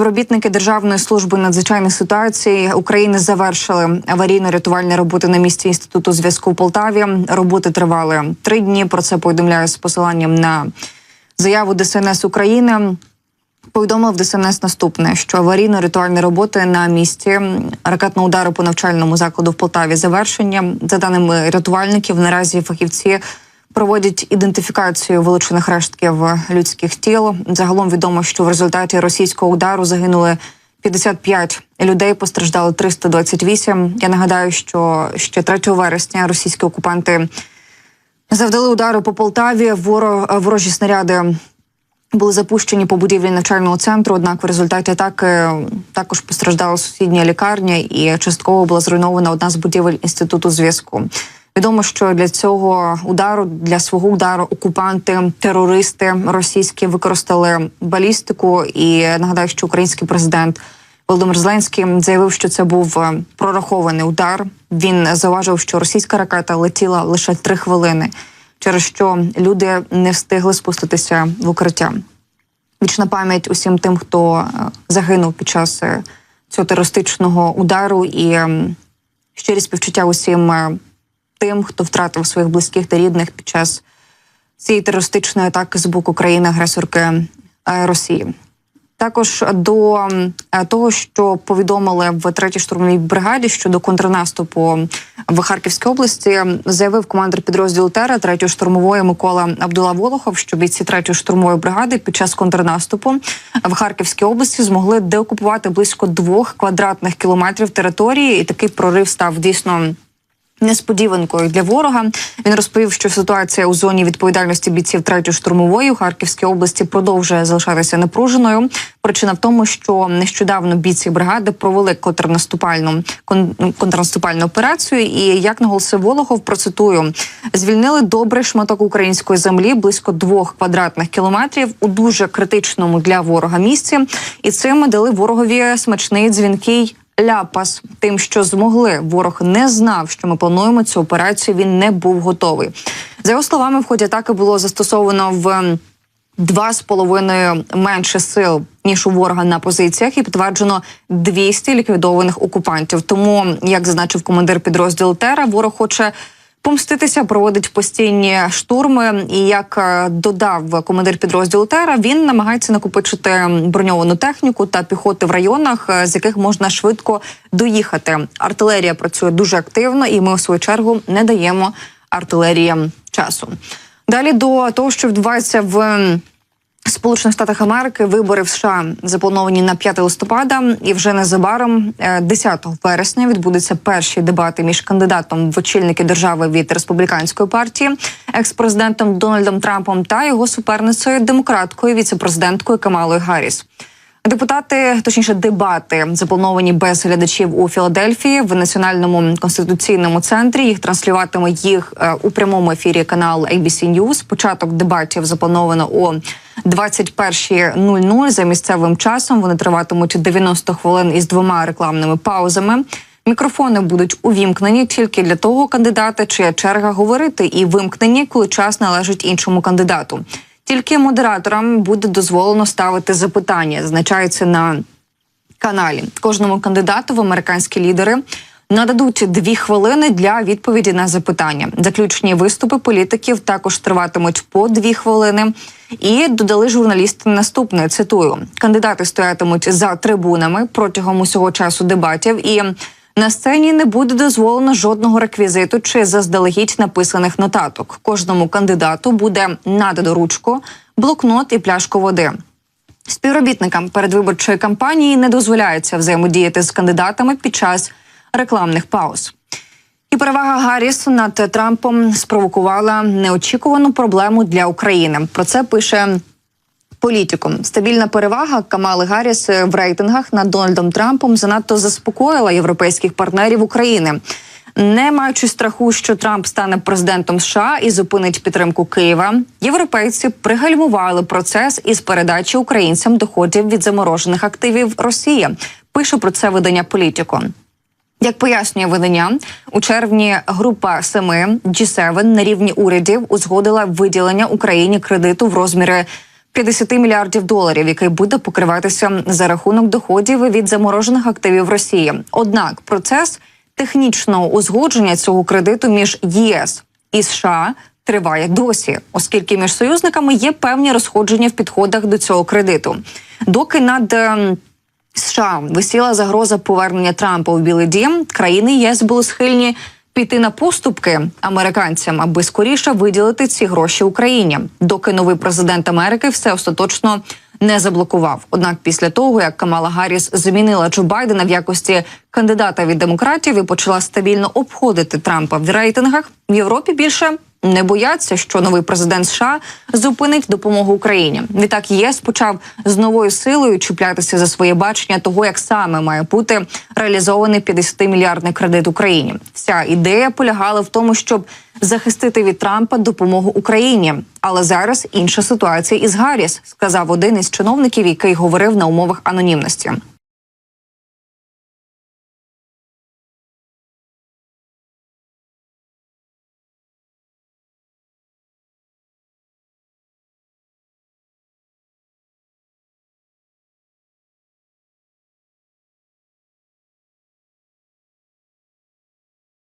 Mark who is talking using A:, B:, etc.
A: Співробітники Державної служби надзвичайних ситуацій України завершили аварійно-рятувальні роботи на місці інституту зв'язку в Полтаві. Роботи тривали три дні. Про це повідомляє з посиланням на заяву ДСНС України. Повідомив ДСНС наступне, що аварійно-рятувальні роботи на місці ракетного удару по навчальному закладу в Полтаві завершення. За даними рятувальників, наразі фахівці проводять ідентифікацію вилучених рештків людських тіл. Загалом відомо, що в результаті російського удару загинули 55 людей, постраждали 328. Я нагадаю, що ще 3 вересня російські окупанти завдали удару по Полтаві. Воро- ворожі снаряди були запущені по будівлі навчального центру. Однак в результаті атаки також постраждала сусідня лікарня, і частково була зруйнована одна з будівель інституту зв'язку. Відомо, що для цього удару для свого удару окупанти, терористи російські використали балістику. І нагадаю, що український президент Володимир Зеленський заявив, що це був е, прорахований удар. Він зауважив, що російська ракета летіла лише три хвилини, через що люди не встигли спуститися в укриття. Вічна пам'ять усім тим, хто е, загинув під час е, цього терористичного удару, і ем, щирі співчуття усім тим, хто втратив своїх близьких та рідних під час цієї терористичної атаки з боку країни-агресорки е, Росії. Також до е, того, що повідомили в третій штурмовій бригаді щодо контрнаступу в Харківській області, заявив командир підрозділу Тера третьої штурмової Микола Абдула Волохов, що бійці третьої штурмової бригади під час контрнаступу в Харківській області змогли деокупувати близько двох квадратних кілометрів території, і такий прорив став дійсно несподіванкою для ворога. Він розповів, що ситуація у зоні відповідальності бійців третьої штурмової у Харківській області продовжує залишатися напруженою. Причина в тому, що нещодавно бійці бригади провели контрнаступальну кон- контрнаступальну операцію. І як наголосив Волохов, процитую, звільнили добрий шматок української землі близько двох квадратних кілометрів у дуже критичному для ворога місці, і цим дали ворогові смачний дзвінкий ляпас тим, що змогли. Ворог не знав, що ми плануємо цю операцію. Він не був готовий. За його словами, в ході атаки було застосовано в два з половиною менше сил ніж у ворога на позиціях, і підтверджено 200 ліквідованих окупантів. Тому, як зазначив командир підрозділу Тера, ворог хоче. Помститися проводить постійні штурми, і як е, додав командир підрозділу Тера, він намагається накопичити броньовану техніку та піхоти в районах, е, з яких можна швидко доїхати. Артилерія працює дуже активно, і ми у свою чергу не даємо артилерії часу. Далі до того, що відбувається в Сполучених Штатах Америки вибори в США заплановані на 5 листопада, і вже незабаром, е, 10 вересня, відбудуться перші дебати між кандидатом в очільники держави від республіканської партії, екс-президентом Дональдом Трампом та його суперницею демократкою віцепрезиденткою Камалою Гарріс. Депутати, точніше, дебати заплановані без глядачів у Філадельфії в національному конституційному центрі. Їх транслюватиме їх е, у прямому ефірі канал ABC News. Початок дебатів заплановано о 21.00 за місцевим часом. Вони триватимуть 90 хвилин із двома рекламними паузами. Мікрофони будуть увімкнені тільки для того кандидата, чия черга говорити, і вимкнені, коли час належить іншому кандидату. Тільки модераторам буде дозволено ставити запитання, зазначається на каналі. Кожному кандидату в американські лідери нададуть дві хвилини для відповіді на запитання. Заключні виступи політиків також триватимуть по дві хвилини. І додали журналісти наступне. Цитую: кандидати стоятимуть за трибунами протягом усього часу дебатів і. На сцені не буде дозволено жодного реквізиту чи заздалегідь написаних нотаток. Кожному кандидату буде надано ручку, блокнот і пляшку води. Співробітникам передвиборчої кампанії не дозволяється взаємодіяти з кандидатами під час рекламних пауз. І перевага Гарріс над Трампом спровокувала неочікувану проблему для України. Про це пише політиком. Стабільна перевага Камали Гарріс в рейтингах над Дональдом Трампом занадто заспокоїла європейських партнерів України. Не маючи страху, що Трамп стане президентом США і зупинить підтримку Києва, європейці пригальмували процес із передачі українцям доходів від заморожених активів Росії. Пише про це видання Політіко. Як пояснює видання, у червні група семи G7 на рівні урядів узгодила виділення Україні кредиту в розмірі 50 мільярдів доларів, який буде покриватися за рахунок доходів від заморожених активів Росії. Однак процес технічного узгодження цього кредиту між ЄС і США триває досі, оскільки між союзниками є певні розходження в підходах до цього кредиту. Доки над ем, США висіла загроза повернення Трампа у Білий Дім, країни ЄС були схильні піти на поступки американцям, аби скоріше виділити ці гроші Україні, доки новий президент Америки все остаточно не заблокував. Однак, після того як Камала Гарріс змінила Джо Байдена в якості кандидата від демократів і почала стабільно обходити Трампа в рейтингах, в Європі більше не бояться, що новий президент США зупинить допомогу Україні. Відтак ЄС почав з новою силою чіплятися за своє бачення того, як саме має бути реалізований 50-мільярдний кредит Україні. Вся ідея полягала в тому, щоб захистити від Трампа допомогу Україні. Але зараз інша ситуація із Гарріс, сказав один із чиновників, який говорив на умовах анонімності.